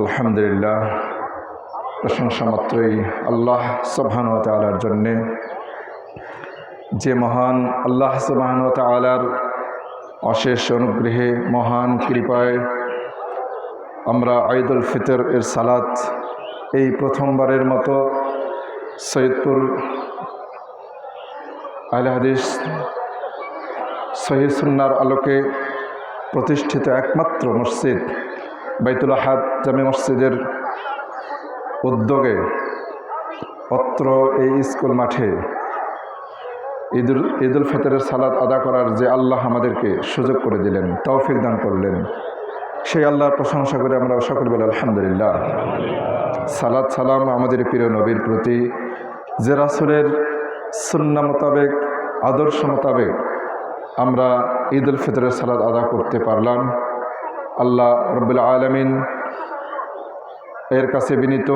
আলহামদুলিল্লাহ, প্রশংসা মাত্রই আল্লাহ সুবহান তালার জন্যে। যে মহান আল্লাহ সুবহান তালার অশেষ অনুগ্রহে, মহান কৃপায় আমরা ঈদুল ফিতর এর সালাত এই প্রথমবারের মতো সৈয়দপুর আল হাদিস সহিসুন্নার আলোকে প্রতিষ্ঠিত একমাত্র মসজিদ বাইতুল আহাদ জামে মসজিদের উদ্যোগে অত্র এই স্কুল মাঠে ঈদুল ঈদুল ফিতরের সালাদ আদা করার যে আল্লাহ আমাদেরকে সুযোগ করে দিলেন, তৌফিক দান করলেন, সেই আল্লাহর প্রশংসা করে আমরা সকল বলে, আলহামদুলিল্লাহ। সালাদ সালাম আমাদের প্রিয় নবীর প্রতি, যে রাসুলের সুন্না মোতাবেক, আদর্শ মোতাবেক আমরা ঈদুল ফিতরের সালাদ আদা করতে পারলাম। আল্লাহ রব্বুল আলমিন এর কাছে বিনীত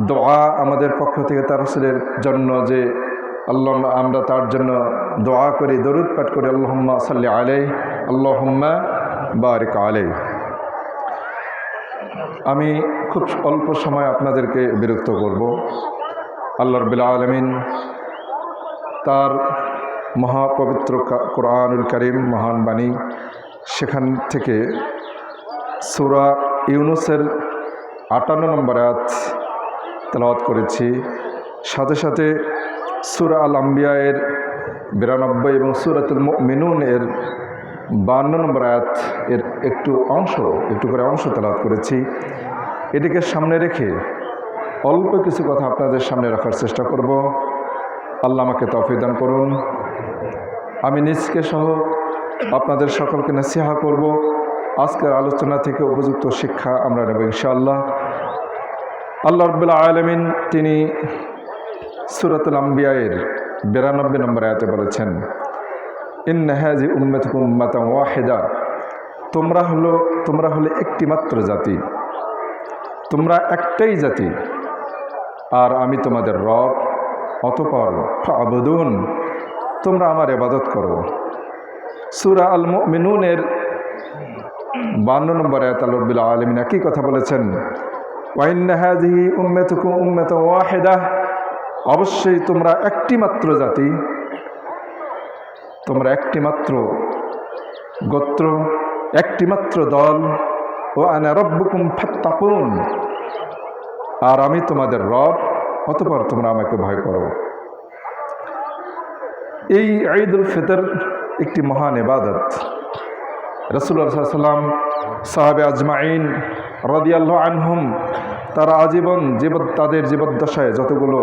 দোয়া আমাদের পক্ষ থেকে তার রসুলের জন্য যে আল্লাহ আমরা তার জন্য দোয়া করি, দরুদ পাঠ করি, আল্লাহম্মা সাল্লি আলাই আল্লাহম্মা বারিক আলাই আমি খুব অল্প সময় আপনাদেরকে বিরক্ত করব। আল্লাহ রবিল আলমিন তার মহাপবিত্র কোরআনুল করিম মহান বাণী সেখান থেকে সুরা ইউনুসের আটান্ন নম্বর আয়াত তেলাওয়াত করেছি। সাথে সাথে সুরা আল আম্বিয়া এর বিরানব্বই এবং সুরাতুল মিনুন এর বান্ন নম্বর আয়াত এর একটু অংশ, একটু করে অংশ তেলাওয়াত করেছি। এটিকে সামনে রেখে অল্প কিছু কথা আপনাদের সামনে রাখার চেষ্টা করব। আল্লাহ আমাকে তফিক দান করুন। আমি নিজকে সহ আপনাদের সকলকে নসিহা করব। আজকের আলোচনা থেকে উপযুক্ত শিক্ষা আমরা নেব ইনশাআল্লাহ। আল্লাহ রব্বুল্লা আলমিন তিনি সুরাতুল আম্বিয়ায়ের বিরানব্বই নম্বর আয়াতে বলেছেন ইন ইন্নাহাজি উম্মেত উম্মাতা ওয়াহেদা। তোমরা হলো, তোমরা হলে একটি মাত্র জাতি। তোমরা একটাই জাতি। আর আমি তোমাদের রব, অতপর আবদুন তোমরা আমার এবাদত করো। সুরা আল মিনুনের বান্ন নম্বর আয়াত আল্লাহ আলমিন একই কথা বলেছেন অবশ্যই তোমরা একটি মাত্র জাতি, তোমরা একটি মাত্র গোত্র একটি মাত্র দল, ও আনা রব্বুকুম ফাত্তাকুন আর আমি তোমাদের রব, অতপর তোমরা আমাকে ভয় করো। এই ঈদুল ফিতর একটি মহান এবাদত রসুল্লাহ সাল্লাম সাহাবে আজমাইন রদিয়াল্লাহ আনহুম, তারা আজীবন জীব তাদের জীবদ্দশায় যতগুলো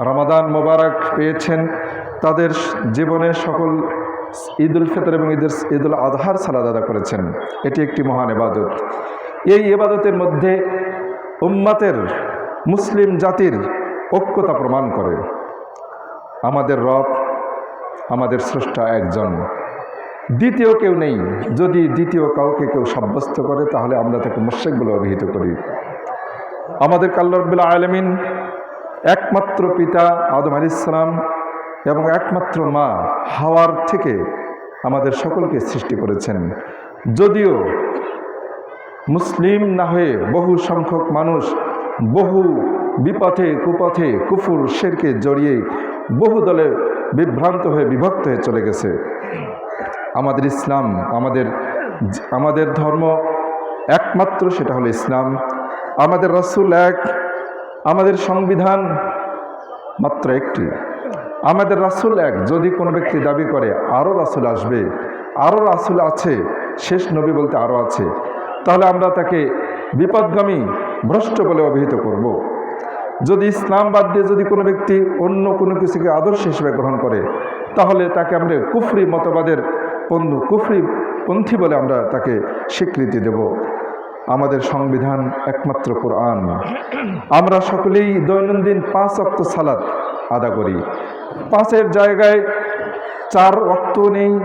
রমাদান মোবারক পেয়েছেন, তাদের জীবনে সকল ঈদুল ফিতর এবং ঈদুল ঈদুল আজহার সালাদ আদা করেছেন। এটি একটি মহান এবাদত এই এবাদতের মধ্যে উম্মাতের মুসলিম জাতির ঐক্যতা প্রমাণ করে। আমাদের রব, আমাদের স্রষ্টা একজন। দ্বিতীয় কেউ নেই। যদি দ্বিতীয় কাউকে কেউ সাব্যস্ত করে, তাহলে আমরা তাকে মুশেক বলে অভিহিত করি। আমাদের কাল্লারবুল্লা আলমিন একমাত্র পিতা আদম আলি ইসলাম এবং একমাত্র মা হাওয়ার থেকে আমাদের সকলকে সৃষ্টি করেছেন। যদিও মুসলিম না হয়ে বহু সংখ্যক মানুষ বহু বিপথে, কুপথে, কুফুর, শেরকে জড়িয়ে বহু দলে বিভ্রান্ত হয়ে বিভক্ত হয়ে চলে গেছে। আমাদের ইসলাম, আমাদের আমাদের ধর্ম একমাত্র সেটা হলো ইসলাম আমাদের রাসূল এক, আমাদের সংবিধান মাত্র একটি আমাদের রাসূল এক, যদি কোনো ব্যক্তি দাবি করে আরও রাসুল আসবে আরও রাসুল আছে, শেষ নবী বলতে আরও আছে, তাহলে আমরা তাকে বিপদগামী ভ্রষ্ট বলে অভিহিত করব। যদি ইসলাম বাদ দিয়ে যদি কোনো ব্যক্তি অন্য কোনো কিছুকে আদর্শ হিসেবে গ্রহণ করে, তাহলে তাকে আমরা কুফরি মতবাদের বন্ধু কুফরি পন্থী বলে আমরা তাকে স্বীকৃতি দেব। আমাদের সংবিধান একমাত্র কোরআন। আমরা সকলেই দৈনন্দিন পাঁচ অক্ত সালাদ আদা করি। পাঁচের জায়গায় চার অক্ত নেই,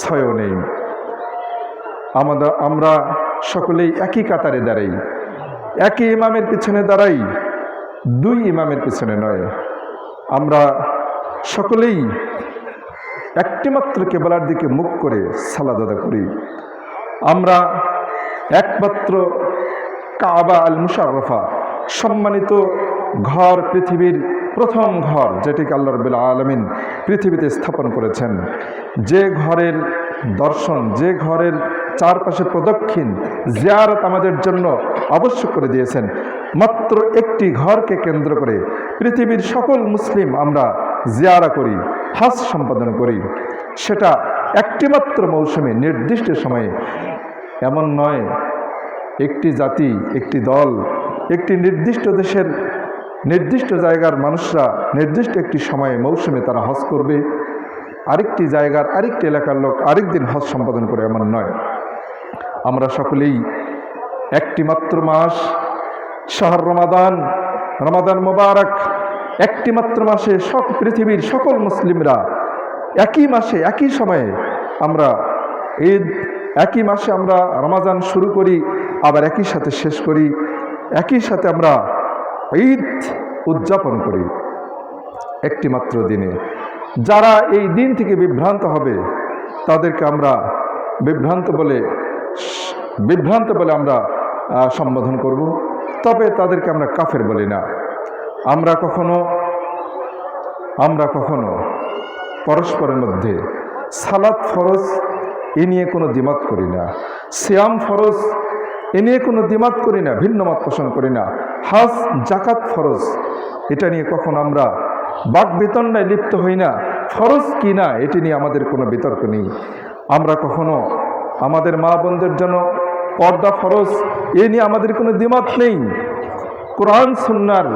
ছয়ও নেই। আমাদের আমরা সকলেই একই কাতারে দাঁড়াই। একই ইমামের পিছনে দাঁড়াই, দুই ইমামের পিছনে নয়। আমরা সকলেই একটিমাত্র কেবলার দিকে মুখ করে সালাদ আদা করি। আমরা একমাত্র কাবা আল মুশারফা সম্মানিত ঘর পৃথিবীর প্রথম ঘর, যেটিকে আল্লাহ রবিল আলমিন পৃথিবীতে স্থাপন করেছেন। যে ঘরের দর্শন, যে ঘরের চারপাশে প্রদক্ষিণ, জিয়ারত আমাদের জন্য আবশ্যক করে দিয়েছেন। মাত্র একটি ঘরকে কেন্দ্র করে পৃথিবীর সকল মুসলিম আমরা জিয়ারা করি হাজ সম্পাদন করি। সেটা একটিমাত্র মৌসুমে নির্দিষ্ট সময়ে। এমন নয়, একটি জাতি, একটি দল, একটি নির্দিষ্ট দেশের নির্দিষ্ট জায়গার মানুষরা নির্দিষ্ট একটি সময়ে মৌসুমে তারা হজ করবে। আরেকটি জায়গার, আরেকটি এলাকার লোক আরেক দিন হজ সম্পাদন করে এমন নয়। আমরা সকলেই একটি মাত্র মাস, শাহর রমাদান রমাদান মোবারক একটি মাত্র মাসে সব পৃথিবীর সকল মুসলিমরা একই মাসে, একই সময়ে আমরা ঈদ, একই মাসে আমরা রমাজান শুরু করি, আবার একই সাথে শেষ করি, একই সাথে আমরা ঈদ উদযাপন করি। একটি মাত্র দিনে। যারা এই দিন থেকে বিভ্রান্ত হবে, তাদেরকে আমরা বিভ্রান্ত বলে বিভ্রান্ত বলে আমরা সম্বোধন করব। তবে তাদেরকে আমরা কাফের বলি না। আমরা কখনো আমরা কখনো পরস্পরের মধ্যে সালাদ ফরজ এ নিয়ে কোনো দ্বিমত করি না, সিয়াম ফরজ এ নিয়ে কোনো দ্বিমত করি না, ভিন্ন মত পোষণ করি না হাস জাকাত ফরজ, এটা নিয়ে কখন আমরা বাক বিতণ্ডায় লিপ্ত হই না, ফরজ কি না, এটি নিয়ে আমাদের কোনো বিতর্ক নেই। আমরা কখনো আমাদের মা বোনদের জন্য পর্দা ফরজ, এ নিয়ে আমাদের কোনো দ্বিমত নেই। কোরআন, সুন্নার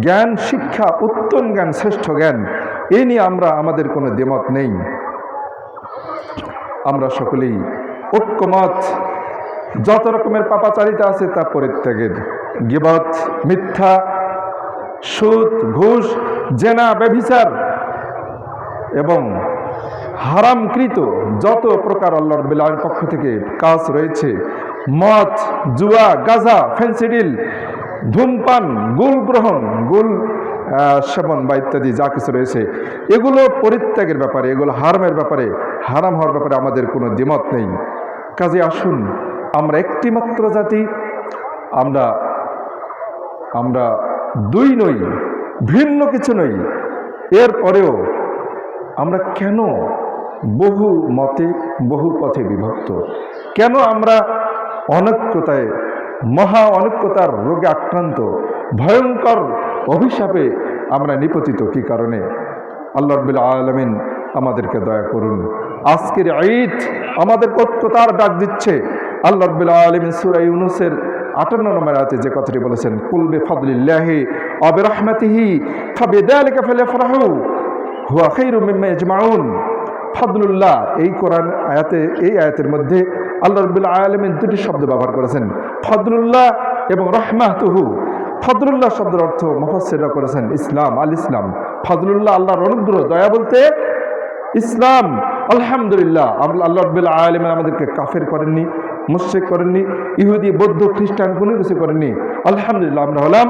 জ্ঞান, শিক্ষা, উত্তম জ্ঞান, শ্রেষ্ঠ জ্ঞান, এ নিয়ে আমরা আমাদের কোনো দ্বিমত নেই। আমরা সকলেই ঐক্যমত। যত রকমের পাপাচারিতা আছে তা পরিত্যাগের। গিবত, মিথ্যা, সুদ, ঘুষ, জেনা, ব্যভিচার এবং হারামকৃত যত প্রকার আল্লাহর বিলার পক্ষ থেকে কাজ রয়েছে, মদ, জুয়া, গাজা, ফেন্সিডিল ধূমপান, গুল গ্রহণ, গুল সেবন বা ইত্যাদি যা কিছু রয়েছে, এগুলো পরিত্যাগের ব্যাপারে, এগুলো হারামের ব্যাপারে, হারাম হওয়ার ব্যাপারে আমাদের কোনো দ্বিমত নেই। কাজে আসুন, আমরা একটিমাত্র জাতি, আমরা আমরা দুই নই, ভিন্ন কিছু নই। এরপরেও আমরা কেন বহু মতে, বহু পথে বিভক্ত? কেন আমরা অনৈক্যতায় মহা অনৈক্যতার রোগে আক্রান্ত, ভয়ঙ্কর অভিশাপে আমরা নিপতিত, কি কারণে? আল্লাহ আলমিন আমাদেরকে দয়া করুন। আজকের ঈদ আমাদের ঐক্যতার ডাক দিচ্ছে। আল্লাহ আলমিন সুরাই ইউনুসের আটান্ন নম্বর আছে যে কথাটি বলেছেন কুলবে ফদলিল্লাহি অবে রহমাতিহি ফাবিদালিকা ফেলে ফরাহু হুয়া খৈরু মিম্মা ইজমাউন এই কোরআন আয়াতে, এই আয়াতের মধ্যে আল্লাহ রবুল্লা আলমিন দুটি শব্দ ব্যবহার করেছেন, ফদলুল্লাহ এবং রহমাতুহু। ফদলুল্লাহ শব্দের অর্থ মুফাসসিররা করেছেন, ইসলাম, আল ইসলাম। ফদলুল্লাহ আল্লাহর অনুগ্রহ, দয়া বলতে ইসলাম, আলহামদুলিল্লাহ। আল্লাহ রবুল্লা আলমিন আমাদেরকে কাফের করেননি, মুশ্রিক করেননি, ইহুদি, বৌদ্ধ, খ্রিস্টান, কোনো কিছু করেননি। আলহামদুলিল্লাহ আমরা হলাম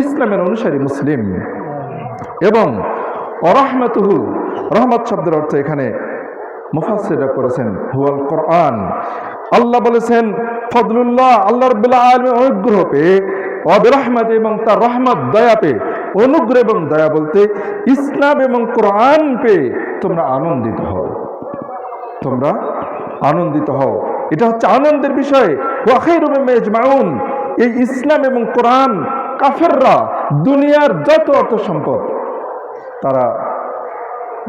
ইসলামের অনুসারী মুসলিম। এবং অরহমতুহু, রহমত শব্দের অর্থ এখানে মুফাসিরা করেছেন, হুয়াল কোরআন। আল্লাহ বলেছেন, ফদলুল্লাহ, আল্লাহ রবিল্লাহ আলমী অনুগ্রহ পেয়ে, অবরহমত এবং তার রহমত, দয়া পেয়ে, অনুগ্রহ এবং দয়া বলতে ইসলাম এবং কোরআন পেয়ে তোমরা আনন্দিত হও। তোমরা আনন্দিত হও। এটা হচ্ছে আনন্দের বিষয়। ওয়াখাইরুমেজমাউন এই ইসলাম এবং কোরআন কাফেররা দুনিয়ার যত অর্থ সম্পদ, তারা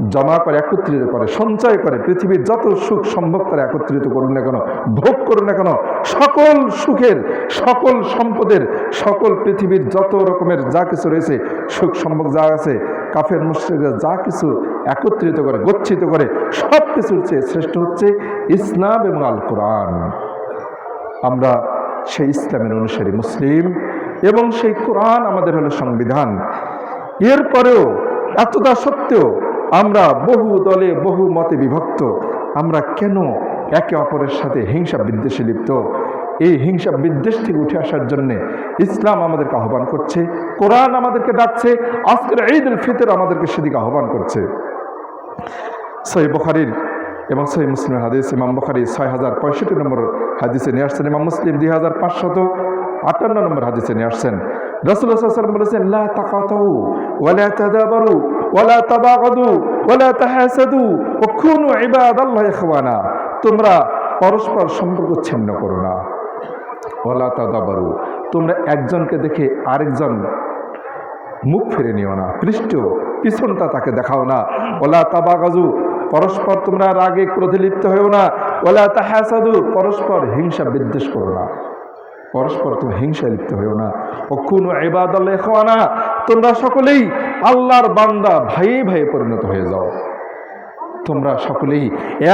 জমা করে একত্রিত করে, সঞ্চয় করে, পৃথিবীর যত সুখ সম্ভব করে একত্রিত করুন না কেন, ভোগ করুন না কেন, সকল সুখের, সকল সম্পদের, সকল পৃথিবীর যত রকমের যা কিছু রয়েছে, সুখ সম্ভব যা আছে, কাফের, মুশ্রিকরা যা কিছু একত্রিত করে, গচ্ছিত করে, সব কিছুর চেয়ে শ্রেষ্ঠ হচ্ছে ইসলাম এবং আল কোরআন আমরা সেই ইসলামের অনুসারী মুসলিম এবং সেই কোরআন আমাদের হলো সংবিধান। এরপরেও, এতটা সত্ত্বেও আমরা বহু দলে বহু মতে বিভক্ত। আমরা কেন একে অপরের সাথে হিংসা বিদ্বেষে লিপ্ত? এই হিংসা বিদ্বেষ থেকে উঠে আসার জন্য ইসলাম আমাদেরকে আহ্বান করছে, কোরআন আমাদেরকে ডাকছে, আজকের ঈদ উল ফিতর আমাদেরকে সেদিকে আহ্বান করছে। সহি বখারির এবং সহি মুসলিম হাদিস, ইমাম বখারি ছয় হাজার পঁয়ষট্টি নম্বর হাদিসে নিয়ে আসছেন, ইমাম মুসলিম দুই হাজার পাঁচশত আটান্ন নম্বর হাদিসে নিয়ে আসছেন। রসুল্লাহ বলেছেন ওয়ালা তাবাগাদু ওয়ালা তাহাসাদু ওয়া কুনু ইবাদাল্লাহি ইখওয়ানা তোমরা পরস্পর সম্পর্ক ছিন্ন করো না। ওয়ালা তাদাবারু তোমরা একজনকে দেখে আরেকজন মুখ ফিরে নিও না। পৃষ্ঠ পিছনটা তাকে দেখাও না। ওলা তাবাগাজু পরস্পর তোমরা রাগে ক্রোধে লিপ্ত হয়েও না। ওলা তাহাসাদু পরস্পর হিংসা বিদ্বেষ করো না। পরস্পর তুমি হিংসায় লিপ্ত হয়েও না। কোন এবাদল্লাহ খাওয়ানা তোমরা সকলেই আল্লাহর বান্দা ভাই ভাই পরিণত হয়ে যাও। তোমরা সকলেই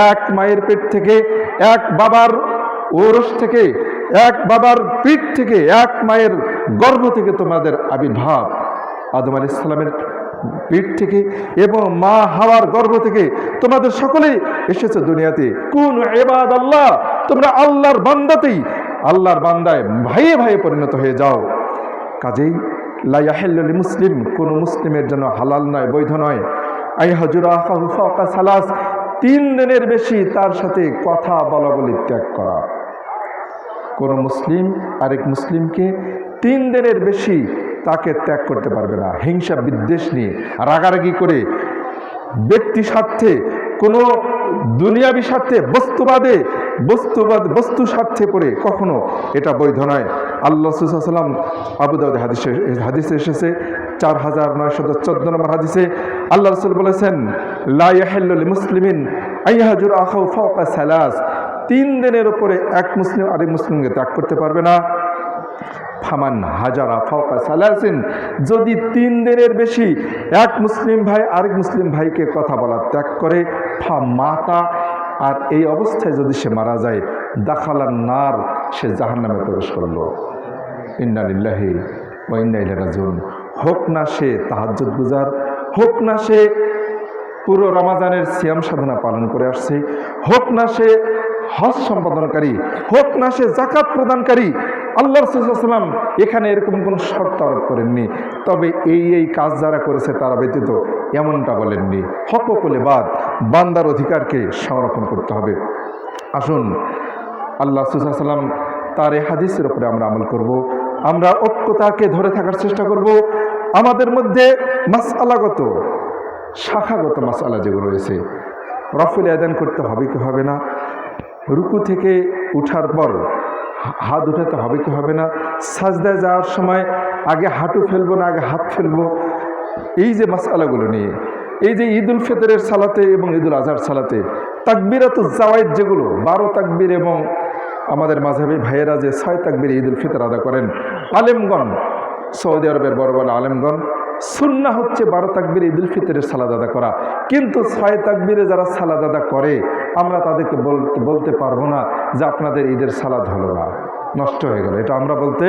এক মায়ের পেট থেকে এক বাবার ওরস থেকে, এক বাবার পিঠ থেকে এক মায়ের গর্ভ থেকে তোমাদের আবির্ভাব। আদম আলি ইসলামের পিঠ থেকে এবং মা হাওয়ার গর্ভ থেকে তোমাদের সকলেই এসেছে দুনিয়াতে। কোন এবাদ আল্লাহ তোমরা আল্লাহর বান্দাতেই আল্লাহর বান্দায় ভাইয়ে ভাইয়ে পরিণত হয়ে যাও। কাজেই লাইয়াহেল্লি মুসলিম কোনো মুসলিমের জন্য হালাল নয়, বৈধ নয়। আই হজুরা সালাস, তিন দিনের বেশি তার সাথে কথা বলা বলি ত্যাগ করা। কোনো মুসলিম, আরেক মুসলিমকে তিন দিনের বেশি তাকে ত্যাগ করতে পারবে না। হিংসা, বিদ্বেষ নিয়ে রাগারাগি করে ব্যক্তি স্বার্থে, কোনো দুনিয়াবি স্বার্থে, বস্তুবাদে বস্তুবাদ, বস্তু স্বার্থে পড়ে কখনো এটা বৈধ নয়। আল্লাহ সুসাল্লাম আবুদাউদ হাদিসে হাদিসে এসেছে, চার হাজার নয়শত চোদ্দ নম্বর হাদিসে। আল্লাহ রসুল বলেছেন লাইয়াহেল্লি মুসলিমিন আইহাজুর আখাউ ফাওকা তিন দিনের উপরে এক মুসলিম আরেক মুসলিমকে ত্যাগ করতে পারবে না। ফামান হাজারা ফাওকা সালাসিন, যদি তিন দিনের বেশি এক মুসলিম ভাই আরেক মুসলিম ভাইকে কথা বলা ত্যাগ করে ফা মাতা আর এই অবস্থায় যদি সে মারা যায় দাখালার নার, সে জাহান নামে প্রবেশ করল। ইন্নালিল্লাহি ও ইন্নাইলা রাজুন হোক না সে তাহাজ্জুদ গুজার, হোক না সে পুরো রমাজানের সিয়াম সাধনা পালন করে আসছে, হোক না সে হজ সম্পাদনকারী, হোক না সে জাকাত প্রদানকারী আল্লাহ রসুলাম এখানে এরকম কোনো শর্ত আরোপ করেননি। তবে এই এই কাজ যারা করেছে তারা ব্যতীত এমনটা বলেননি। হকলে বাদ বান্দার অধিকারকে সংরক্ষণ করতে হবে। আসুন, আল্লাহ সুসাল্লাম তার এই হাদিসের উপরে আমরা আমল করব। আমরা ঐক্যতাকে ধরে থাকার চেষ্টা করব। আমাদের মধ্যে মাসালাগত শাখাগত মাসালা যেগুলো রয়েছে, রফুল আদান করতে হবে কি হবে না? রুকু থেকে উঠার পর হাত উঠাতে হবে কি হবে না? সাজদায় যাওয়ার সময় আগে হাঁটু ফেলব না, আগে হাত ফেলব? এই যে মাসালাগুলো নিয়ে, এই যে ঈদ উল ফিতরের সালাতে এবং ঈদ উল আজহার সালাতে তাকবিরাত জাওয়াইদ যেগুলো, বারো তাকবির এবং আমাদের মাঝাবি ভাইয়েরা যে ছয় তাকবির ঈদ উল ফিতর আদা করেন, আলেমগণ, সৌদি আরবের বড় বড় আলেমগণ সুন্না হচ্ছে বারো তাকবির ঈদ উল ফিতরের সালাদ আদা করা। কিন্তু ছয় তাকবিরে যারা সালাদ আদা করে, আমরা তাদেরকে বলতে বলতে পারব না যে আপনাদের ঈদের সালাদ হলো না, নষ্ট হয়ে গেল। এটা আমরা বলতে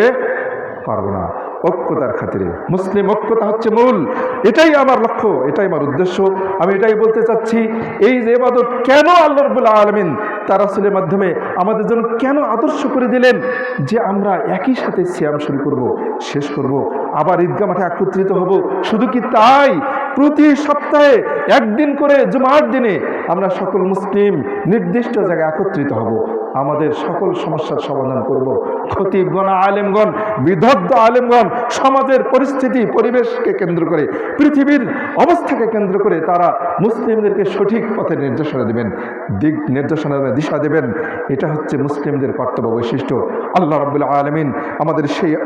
পারব না। ঐক্যতার খাতিরে। মুসলিম ঐক্যতা হচ্ছে মূল। এটাই আমার লক্ষ্য, এটাই আমার উদ্দেশ্য। আমি এটাই বলতে চাচ্ছি, এই যে এবাদত কেন আল্লাহ রবুল্লাহ আলমিন তার আসলের মাধ্যমে আমাদের জন্য কেন আদর্শ করে দিলেন? যে আমরা একই সাথে সিয়াম শুরু করব, শেষ করব, আবার ঈদগা মাঠে একত্রিত হব। শুধু কি তাই? প্রতি সপ্তাহে একদিন করে জুমার দিনে আমরা সকল মুসলিম নির্দিষ্ট জায়গায় একত্রিত হব। আমাদের সকল সমস্যার সমাধান করব। খতিবগণ আলেমগণ বিদগ্ধ আলেমগণ, সমাজের পরিস্থিতি, পরিবেশকে কেন্দ্র করে, পৃথিবীর অবস্থাকে কেন্দ্র করে তারা মুসলিমদেরকে সঠিক পথে নির্দেশনা দেবেন, দিক নির্দেশনা দিশা দেবেন। এটা হচ্ছে মুসলিমদের কর্তব্য বৈশিষ্ট্য। আল্লাহ রবুল্লা আলমিন আমাদের সেই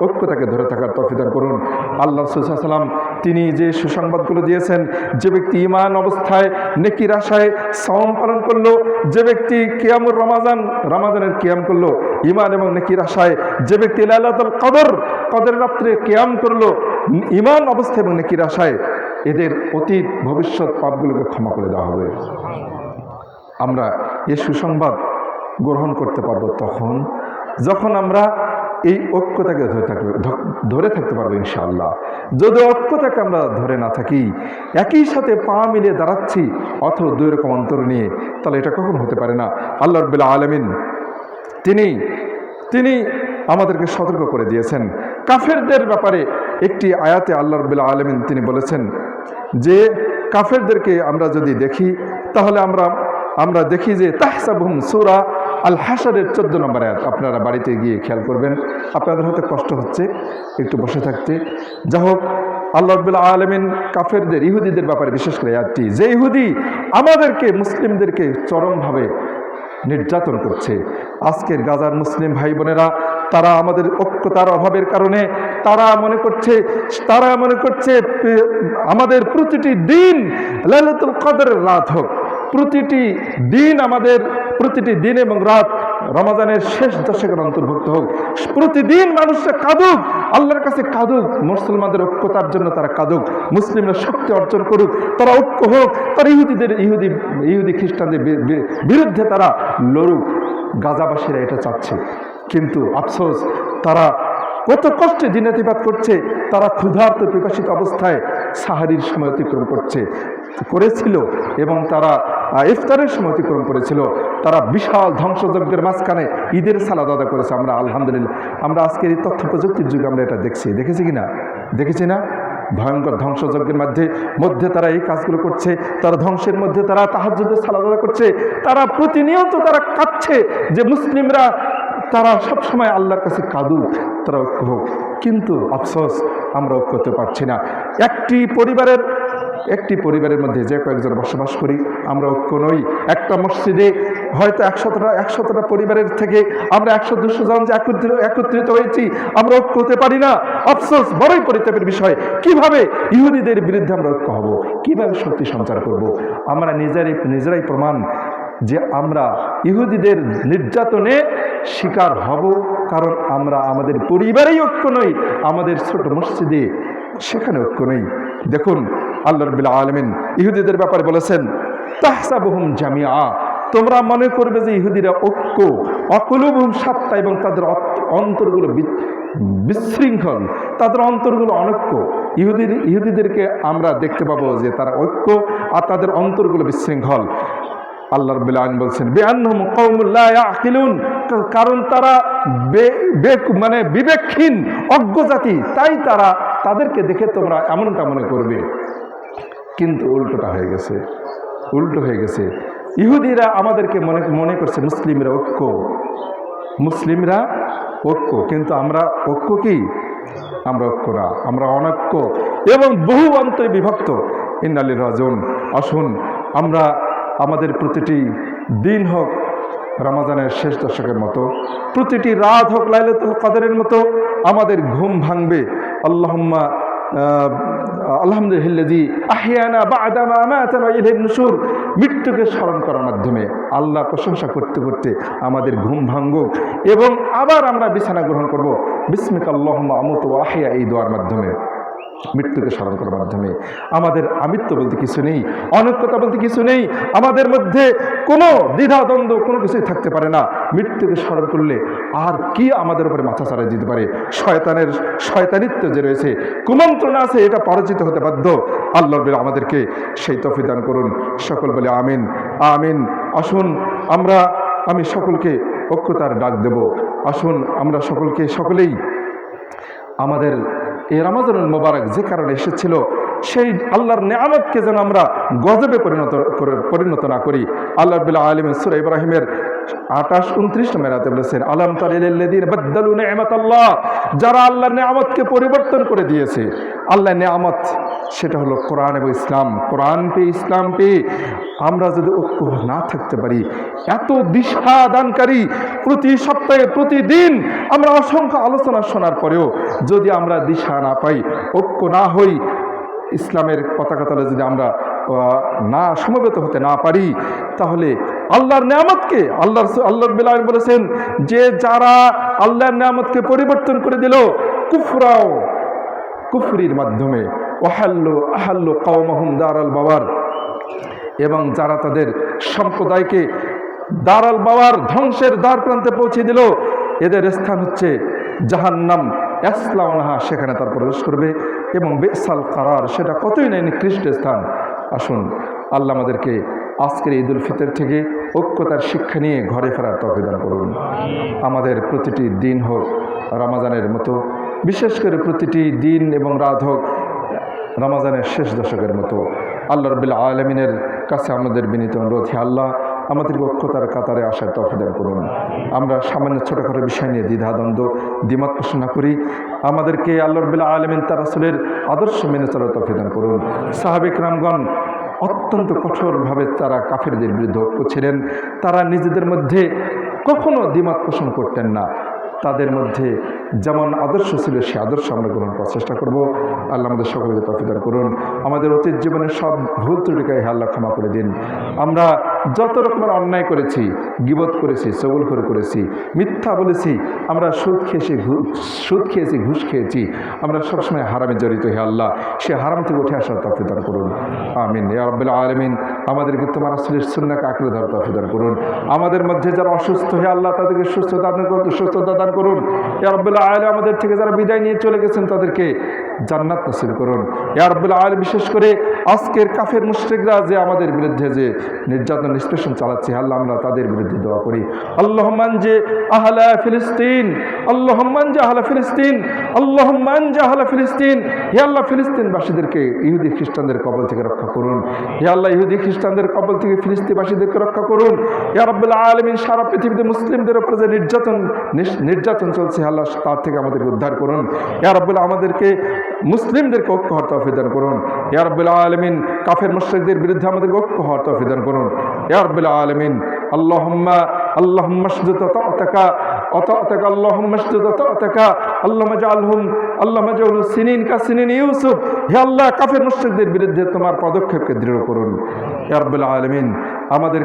ঐক্যতাকে ধরে থাকার তফিদান করুন। আল্লাহ সাল্লাম তিনি যে সুসংবাদগুলো দিয়েছেন, যে ব্যক্তি ইমান অবস্থায় নেকির আশায় সাওম পালন করল, যে ব্যক্তি কিয়ামুর রমাজান, রমাজানের কিয়াম করল ইমান এবং নেকির আশায় যে ব্যক্তি লাইলাতুল কদর কদর রাত্রে কিয়াম করল ইমান অবস্থা এবং নেকির আশায় এদের অতীত ভবিষ্যৎ পাপগুলোকে ক্ষমা করে দেওয়া হবে। আমরা এই সুসংবাদ গ্রহণ করতে পারব তখন, যখন আমরা এই ঐক্যতাকে ধরে থাকবে ধরে থাকতে পারব ইনশাআল্লাহ। যদি ঐক্যতাকে আমরা ধরে না থাকি, একই সাথে পা মিলিয়ে দাঁড়াচ্ছি, অথবা দুই রকম অন্তর নিয়ে, তাহলে এটা কখন হতে পারে না? আল্লাহ রবিল্লা আলমিন তিনি তিনি আমাদেরকে সতর্ক করে দিয়েছেন। কাফেরদের ব্যাপারে একটি আয়াতে আল্লাহ রবিল্লা আলমিন তিনি বলেছেন যে, কাফেরদেরকে আমরা যদি দেখি, তাহলে আমরা আমরা দেখি যে তাহসাবহুম সুরা আল হাসারের চোদ্দ নম্বর আপনারা বাড়িতে গিয়ে খেয়াল করবেন। আপনাদের হয়তো কষ্ট হচ্ছে, একটু বসে থাকতে। যা হোক, আল্লাহ আলমিন কাফেরদের, ইহুদিদের ব্যাপারে বিশেষ করে আয়াতটি, যে ইহুদি আমাদেরকে, মুসলিমদেরকে চরমভাবে নির্যাতন করছে, আজকের গাজার মুসলিম ভাই বোনেরা তারা আমাদের ঐক্যতার অভাবের কারণে, তারা মনে করছে, তারা মনে করছে, আমাদের প্রতিটি দিন লাইলাতুল কদরের রাত হোক। প্রতিটি দিন আমাদের প্রতিটি দিন এবং রাত রমাজানের শেষ দশকের অন্তর্ভুক্ত হোক। প্রতিদিন মানুষরা কাঁদুক, আল্লাহর কাছে কাঁদুক, মুসলমানদের ঐক্যতার জন্য তারা কাঁদুক, মুসলিমরা শক্তি অর্জন করুক, তারা ঐক্য হোক, তারা ইহুদিদের, ইহুদি ইহুদি খ্রিস্টানদের বিরুদ্ধে তারা লড়ুক, গাজাবাসীরা এটা চাচ্ছে। কিন্তু আফসোস, তারা কত কষ্টে দিনাতিপাত করছে, তারা ক্ষুধার্ত পিপাসিত অবস্থায় সাহারির সময় অতিক্রম করছে, করেছিল এবং তারা ইফতারের সময় অতিক্রম করেছিল। তারা বিশাল ধ্বংসযজ্ঞের মাঝখানে ঈদের সালাদ আদা করেছে। আমরা আলহামদুলিল্লাহ, আমরা আজকের এই তথ্য প্রযুক্তির যুগে আমরা এটা দেখছি। দেখেছি কি না দেখেছি না? ভয়ঙ্কর ধ্বংসযজ্ঞের মধ্যে মধ্যে তারা এই কাজগুলো করছে। তারা ধ্বংসের মধ্যে তারা তাহাজ্জুদের সালাদ করছে। তারা প্রতিনিয়ত তারা কাঁদছে যে মুসলিমরা, তারা সবসময় আল্লাহর কাছে কাঁদুক তারা ঐক্য হোক কিন্তু আফসোস, আমরা ঐক্য হতে পারছি না। একটি পরিবারের একটি পরিবারের মধ্যে যে কয়েকজন বসবাস করি, আমরা ঐক্য নই একটা মসজিদে হয়তো একশতটা একশতটা পরিবারের থেকে আমরা একশো, দুশো জন যে একত্রিত একত্রিত হয়েছি, আমরা ঐক্য হতে পারি না। আফসোস, বড়ই পরিতাপের বিষয়। কীভাবে ইহুদিদের বিরুদ্ধে আমরা ঐক্য হব? কীভাবে শক্তি সঞ্চার করব? আমরা নিজেরাই নিজেরাই প্রমাণ যে আমরা ইহুদিদের নির্যাতনে শিকার হব, কারণ আমরা আমাদের পরিবারেই ঐক্য নই, আমাদের ছোট মসজিদে সেখানে ঐক্য নেই। দেখুন আল্লাহ রবিল্লা আলমিন ইহুদিদের ব্যাপারে বলেছেন, তাহসাবহুম জামিয়া তোমরা মনে করবে যে ইহুদিরা ঐক্য, অকলুবহুম সাত্তা এবং তাদের অন্তরগুলো বিশৃঙ্খল, তাদের অন্তরগুলো অনৈক্য। ইহুদির, ইহুদিদেরকে আমরা দেখতে পাবো যে তারা ঐক্য আর তাদের অন্তরগুলো বিশৃঙ্খল। আল্লাহ রবিল বলছেন, বেআন্নহম কৌমুল্লাহ আকিলুন কারণ তারা মানে বিবেকহীন অজ্ঞ জাতি তাই তারা তাদেরকে দেখে তোমরা এমনটা মনে করবে। কিন্তু উল্টোটা হয়ে গেছে, উল্টো হয়ে গেছে। ইহুদিরা আমাদেরকে মনে মনে করছে মুসলিমরা ঐক্য। মুসলিমরা ঐক্য, কিন্তু আমরা ঐক্য কি? আমরা ঐক্য না, আমরা অনৈক্য। এবং বহু অন্তরে বিভক্ত। ইন্নালি রাজন, আসুন, আমরা আমাদের প্রতিটি দিন হোক রমাজানের শেষ দশকের মতো, প্রতিটি রাত হোক লাইলাতুল কদরের মতো, আমাদের ঘুম ভাঙবে। আল্লাহম্মা আলহামদুলিল্লাজি আহিয়ানা বা আদামা আমাতানা ইলাইহিন নুশুর মৃত্যুকে স্মরণ করার মাধ্যমে আল্লাহ প্রশংসা করতে করতে আমাদের ঘুম ভাঙ্গুক এবং আবার আমরা বিছানা গ্রহণ করব। বিস্মিক আল্লাহম্মা আমত ও আহিয়া এই দোয়ার মাধ্যমে। মৃত্যুকে স্মরণ করার মাধ্যমে। আমাদের আমিত্ব বলতে কিছু নেই, অনৈক্যতা বলতে কিছু নেই, আমাদের মধ্যে কোনো দ্বিধাদ্বন্দ্ব কোনো কিছুই থাকতে পারে না। মৃত্যুকে স্মরণ করলে আর কি আমাদের উপরে মাথা চাড়া দিতে পারে? শয়তানের শয়তানিত্ব যে রয়েছে, কুমন্ত্রণা আছে, এটা পরাজিত হতে বাধ্য। আল্লাহ আমাদেরকে সেই তফিদান করুন। সকল বলে আমিন আমিন। আসুন আমরা, আমি সকলকে ঐক্যতার ডাক দেব। আসুন আমরা সকলকে, সকলেই আমাদের এই রামাজানুল মোবারক যে কারণে এসেছিল, সেই আল্লাহর নেয়ামতকে যেন আমরা গজবে পরিণত পরিণত না করি। আল্লাহ আলম সুর ইব্রাহিমের আঠাশ উনত্রিশ মেরাতে বলেছেন, আলম আল্লাহ যারা নেয়ামতকে পরিবর্তন করে দিয়েছে আল্লাহ নেয়ামত সেটা হলো কোরআন এবং ইসলাম। কোরআন পেয়ে ইসলাম পেয়ে আমরা যদি ঐক্য না থাকতে পারি, এত দিশা দানকারী প্রতি সপ্তাহে, প্রতিদিন আমরা অসংখ্য আলোচনা শোনার পরেও যদি আমরা দিশা না পাই, ঐক্য না হই, ইসলামের পতাকা তলে যদি আমরা না সমবেত হতে না পারি, তাহলে আল্লাহর নিয়ামতকে, আল্লাহর আল্লাহর বেলায় বলেছেন, যে যারা আল্লাহর নিয়ামতকে পরিবর্তন করে দিল, কুফরাও কুফরির মাধ্যমে। ওহাল্লু আহাল্লু কওমহুম দারাল বাবার এবং যারা তাদের সম্প্রদায়কে দারাল বাবার ধ্বংসের দ্বার প্রান্তে পৌঁছে দিল, এদের স্থান হচ্ছে জাহান্নাম। এসলামনাহা সেখানে তার প্রবেশ করবে। এবং বেসাল কারার, সেটা কতই নাই নিকৃষ্ট স্থান। আসুন, আল্লাহ আমাদেরকে আজকের ঈদুল ফিতর থেকে ঐক্যতার শিক্ষা নিয়ে ঘরে ফেরার তফিদান করুন। আমাদের প্রতিটি দিন হোক, রমাজানের মতো, বিশেষ করে প্রতিটি দিন এবং রাত হোক, রমাজানের শেষ দশকের মতো, আল্লাহ রবিল্লা আলমিনের কাছে আমাদের বিনীত অনুরোধ, হে আল্লাহ আমাদেরকে অক্ষতার কাতারে আসার তফিদান করুন। আমরা সামান্য ছোটোখাটো বিষয় নিয়ে দ্বিধাদ্বন্দ্ব, দ্বিমত পোষণ না করি। আমাদেরকে আল্লাহর বিল্লা আলমিন তার আসলের আদর্শ মেনে চলার তফিদান করুন। সাহাবিক রামগণ অত্যন্ত কঠোরভাবে তারা কাফেরদের বিরুদ্ধে ঐক্য ছিলেন। তারা নিজেদের মধ্যে কখনো দ্বিমত পোষণ করতেন না। তাদের মধ্যে যেমন আদর্শ ছিল, সে আদর্শ আমরা গ্রহণ করার চেষ্টা করব। আল্লাহ আমাদের সকলকে তফিদার করুন। আমাদের অতীত জীবনের সব ভুল ত্রুটিকে হে আল্লাহ ক্ষমা করে দিন। আমরা যত রকমের অন্যায় করেছি, গিবত করেছি সবল করে করেছি, মিথ্যা বলেছি, আমরা সুদ খেয়েছি সুদ খেয়েছি, ঘুষ খেয়েছি, আমরা সবসময় হারামে জড়িত হে আল্লাহ। সে হারাম থেকে উঠে আসার তফিদার করুন। আমিন। ইয়া রব্বুল আলমিন। আমাদেরকে তোমার আসলের সুন্নাকে আঁকড়ে ধরার তফিদার করুন। আমাদের মধ্যে যারা অসুস্থ হে আল্লাহ, তাদেরকে সুস্থতা দান করুন, সুস্থতা দান করুন। ইয়া রব্বুল আমাদের থেকে যারা বিদায় নিয়ে চলে গেছেন তাদেরকে জান্নাত নসিব করুন। ইয়া রব্বুল আলম বিশেষ করে আজকের কাফের মুশ্রিকরা যে আমাদের বিরুদ্ধে যে নির্যাতন, নিষ্পেষণ চালাচ্ছে আল্লাহ, আমরা তাদের বিরুদ্ধে দোয়া করি। আল্লাহমান যে আহলা ফিলিস্তিন আল্লাহমান যে আহলা ফিলিস্তিন আল্লাহমান যে আহলা ফিলিস্তিন, হে আল্লাহ, ফিলিস্তিনবাসীদেরকে, ইহুদি খ্রিস্টানদের কবল থেকে রক্ষা করুন। হে আল্লাহ, ইহুদি খ্রিস্টানদের কবল থেকে ফিলিস্তিনবাসীদেরকে রক্ষা করুন। ইয়া রব্বুল আলমিন, সারা পৃথিবীতে মুসলিমদের উপরে যে নির্যাতন নির্যাতন চলছে আল্লাহ, তার থেকে আমাদেরকে উদ্ধার করুন। ইয়া রব্বুল, আমাদেরকে মুসলিমদেরকে ঐক্য হওয়ার তফিদান করুন। ইয়ারবুল্লাহ আলমিন, কাফের মুশ্রিকদের বিরুদ্ধে আমাদের ঐক্য হওয়ার তফিদান করুন। ইয়ারবুল্লাহ আলমিন, আল্লাহম্মা তোমার পদক্ষেপকে দৃঢ় করুন। আমাদের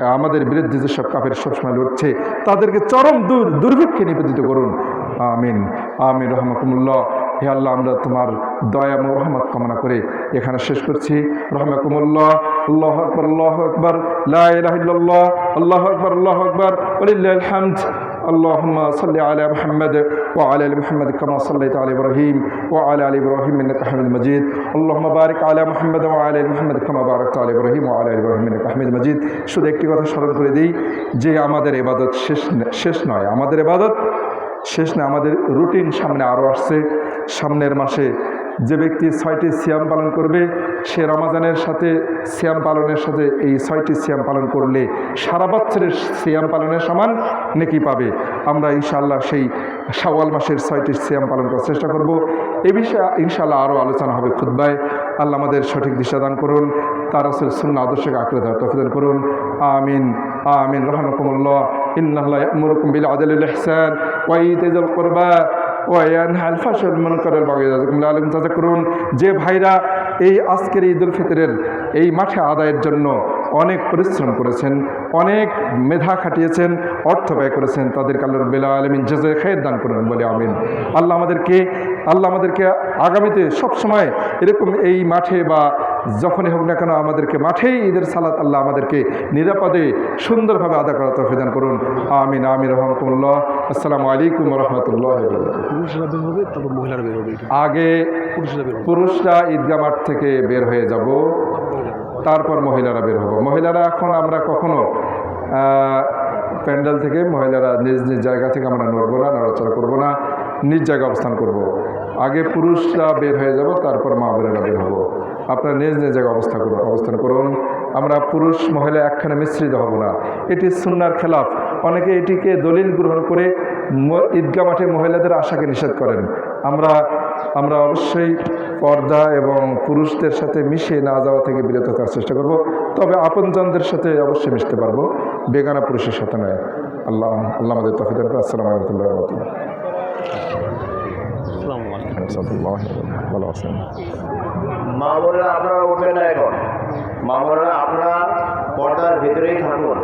আমাদের বিরুদ্ধে যেসব কাফের সবসময় লড়ছে, তাদেরকে চরম দুর্ভিক্ষে নিবেদিত করুন। আমিন। আমিন, রহমাকুমুল্লাহ। হে আল্লাহ আমরা তোমার দয়া এবং রহমত কামনা করে এখানে শেষ করছি রহমাকুমুল্লাহ আল্লাহ আকবর আল্লাহ আকবর লা ইলাহা ইল্লাল্লাহ আল্লাহ আকবর আল্লাহ আকবর ওলিল্লাহিল হামদ اللهم صل على محمد وعلى ال محمد كما صليت على ابراهيم وعلى ال ابراهيم انك حميد مجيد اللهم بارك على محمد وعلى ال محمد كما باركت على ابراهيم وعلى ال ابراهيم انك حميد مجيد শুধু একটি কথা স্মরণ করে দিই যে আমাদের ইবাদত শেষ ন- শেষ নয় আমাদের ইবাদত শেষ নয় আমাদের রুটিন সামনে আরও আসছে সামনের মাসে যে ব্যক্তি ছয়টি সিয়াম পালন করবে, সে রমাজানের সাথে সিয়াম পালনের সাথে এই ছয়টি সিয়াম পালন করলে সারা বছরের সিয়াম পালনের সমান নেকি পাবে। আমরা ইনশাআল্লাহ সেই শাওয়াল মাসের ছয়টি সিয়াম পালন করার চেষ্টা করব। এ বিষয়ে ইনশাআল্লাহ আরও আলোচনা হবে খুদ্বায় আল্লাহ আমাদের সঠিক দিশা দান করুন, তার আসলে শূন্য আদর্শকে আঁকড়ে ধরার তফিদান করুন। আমিন আমিন। রহমকুমুল্লাহ ইন্নাল্লাহ ইয়ামুরুকুম বিল আদলিল ইহসান ওয়া ইতাইজিল কুরবা। ওয়ানহাল ফাশল মনকারের বাগিয়াজুকুম চাচা করুন। যে ভাইরা এই আজকের ঈদুল ফিতরের এই মাঠে আদায়ের জন্য অনেক পরিশ্রম করেছেন, অনেক মেধা খাটিয়েছেন, অর্থ ব্যয় করেছেন তাদেরকে আল্লাহ বেলা আলমিন জেজে খেয়ে দান করুন বলে আমিন। আল্লাহ আমাদেরকে আল্লাহ আমাদেরকে আগামীতে সবসময় এরকম এই মাঠে বা যখনই হোক না কেন আমাদেরকে মাঠেই ঈদের সালাত আল্লাহ আমাদেরকে নিরাপদে সুন্দরভাবে আদা করা তফিদান করুন। আমিন আমিন রহমতুল্লাহ। আসসালামু আলাইকুম রহমতুল্লাহ পুরুষরা বের মহিলারা বের হবে। আগে পুরুষরা বের হবে। পুরুষরা ঈদগা মাঠ থেকে বের হয়ে যাব তারপর মহিলারা বের হব। মহিলারা এখন আমরা কখনো প্যান্ডেল থেকে মহিলারা নিজ নিজ জায়গা থেকে আমরা নড়বো না নড়াচড়া করব না নিজ জায়গায় অবস্থান করব। আগে পুরুষরা বের হয়ে যাব তারপর মা বোনেরা বের হব। আপনারা নিজ নিজ জায়গায় অবস্থা করুন অবস্থান করুন। আমরা পুরুষ মহিলা একখানে মিশ্রিত হব না। এটি সুন্নার খেলাফ। অনেকে এটিকে দলিল গ্রহণ করে ঈদগা মাঠে মহিলাদের আশাকে নিষেধ করেন। আমরা আমরা অবশ্যই পর্দা এবং পুরুষদের সাথে মিশে না যাওয়া থেকে বিরত থাকার চেষ্টা করব। তবে আপনজনদের সাথে অবশ্যই মিশতে পারব। বেগানা পুরুষের সাথে নয়। আল্লাহ আল্লাহ আমাদের তফিদার আসসালামু আলাইকুম রহমতুল্লাহ ভালো আছেন? মা বোনেরা আপনারা উঠবে না এখন। মামলা আপনার পর্দার ভিতরেই থাকুন।